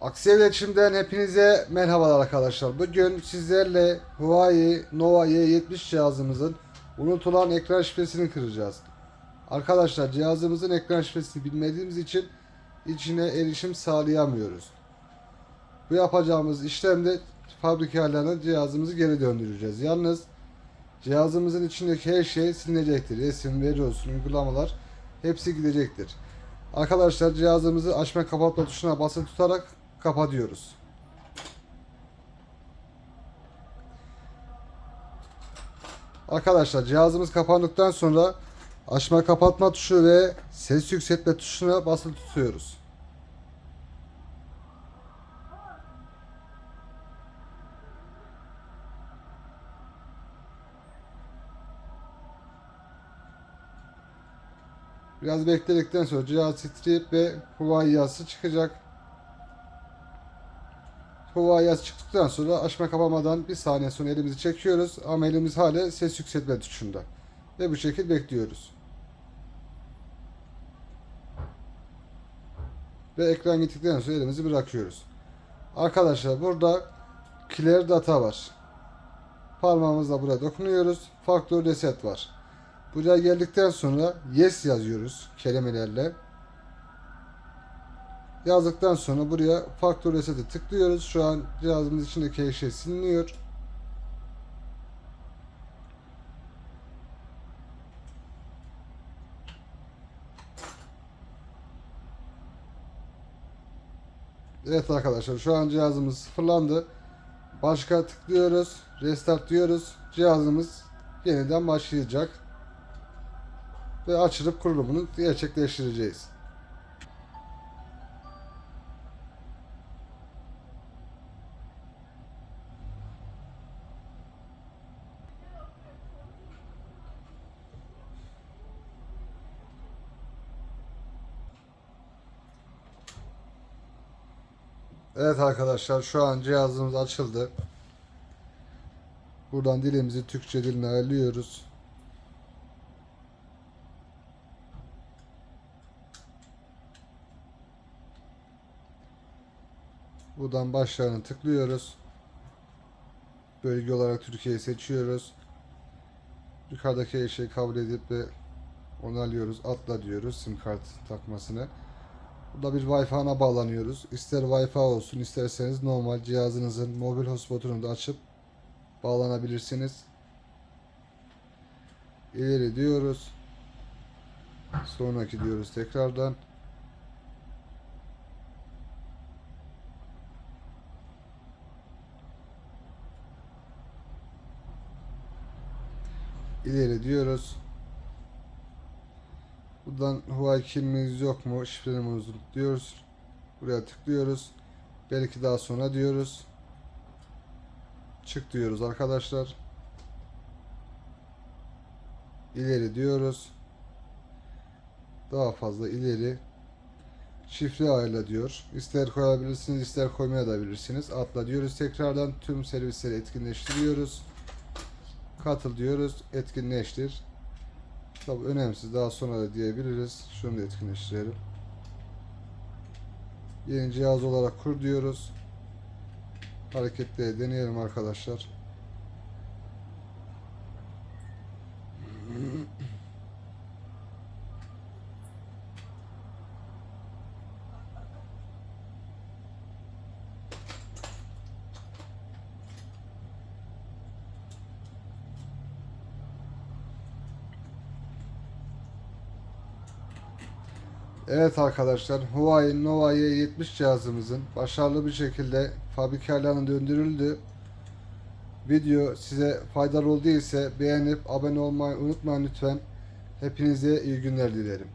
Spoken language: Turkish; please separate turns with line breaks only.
Aksi iletişimden hepinize merhabalar arkadaşlar. Bugün sizlerle Huawei Nova Y70 cihazımızın unutulan ekran şifresini kıracağız. Arkadaşlar cihazımızın ekran şifresini bilmediğimiz için içine erişim sağlayamıyoruz. Bu yapacağımız işlemde fabrikalarına cihazımızı geri döndüreceğiz. Yalnız cihazımızın içindeki her şey silinecektir. Resim, veri olsun, uygulamalar hepsi gidecektir. Arkadaşlar cihazımızı açma kapatma tuşuna basılı tutarak kapatıyoruz. Arkadaşlar cihazımız kapandıktan sonra açma kapatma tuşu ve ses yükseltme tuşuna basılı tutuyoruz. Biraz bekledikten sonra cihaz titreyip ve Huawei yazısı çıkacak. Huawei yazısı çıktıktan sonra açma kapamadan bir saniye sonra elimizi çekiyoruz ama elimiz hala ses yükseltme tuşunda. Ve bu şekilde bekliyoruz. Ve ekran gittikten sonra elimizi bırakıyoruz. Arkadaşlar burada clear data var. Parmağımızla buraya dokunuyoruz. Faktör reset var. Buraya geldikten sonra yes yazıyoruz kelimelerle. Yazdıktan sonra buraya faktör reset'e tıklıyoruz. Şu an cihazımız içindeki her şey siliniyor. Evet arkadaşlar şu an cihazımız sıfırlandı. Başka tıklıyoruz. Restart diyoruz. Cihazımız yeniden başlayacak. Ve açılıp kurulumunu gerçekleştireceğiz. Evet arkadaşlar şu an cihazımız açıldı. Buradan dilimizi Türkçe diline ayarlıyoruz. Buradan başlarına tıklıyoruz. Bölge olarak Türkiye'yi seçiyoruz. Yukarıdaki her şeyi kabul edip ve onaylıyoruz. Atla diyoruz sim kart takmasını. Burada bir Wi-Fi ana bağlanıyoruz. İster Wi-Fi olsun isterseniz normal cihazınızın mobil hotspotunu da açıp bağlanabilirsiniz. İleri diyoruz. Sonraki diyoruz tekrardan. İleri diyoruz. Buradan Huawei kimliğiniz yok mu? Şifremiz diyoruz. Buraya tıklıyoruz. Belki daha sonra diyoruz. Çık diyoruz arkadaşlar. İleri diyoruz. Daha fazla ileri. Şifre ayarla diyor. İster koyabilirsiniz, ister koymaya da bilirsiniz. Atla diyoruz. Tekrardan tüm servisleri etkinleştiriyoruz. Katıl diyoruz. Etkinleştir. Tabi önemsiz. Daha sonra da diyebiliriz. Şunu da etkinleştirelim. Yeni cihaz olarak kur diyoruz. Hareketleri deneyelim arkadaşlar. Evet arkadaşlar Huawei Nova Y70 cihazımızın başarılı bir şekilde fabrikalarına döndürüldü. Video size faydalı olduysa beğenip abone olmayı unutmayın lütfen. Hepinize iyi günler dilerim.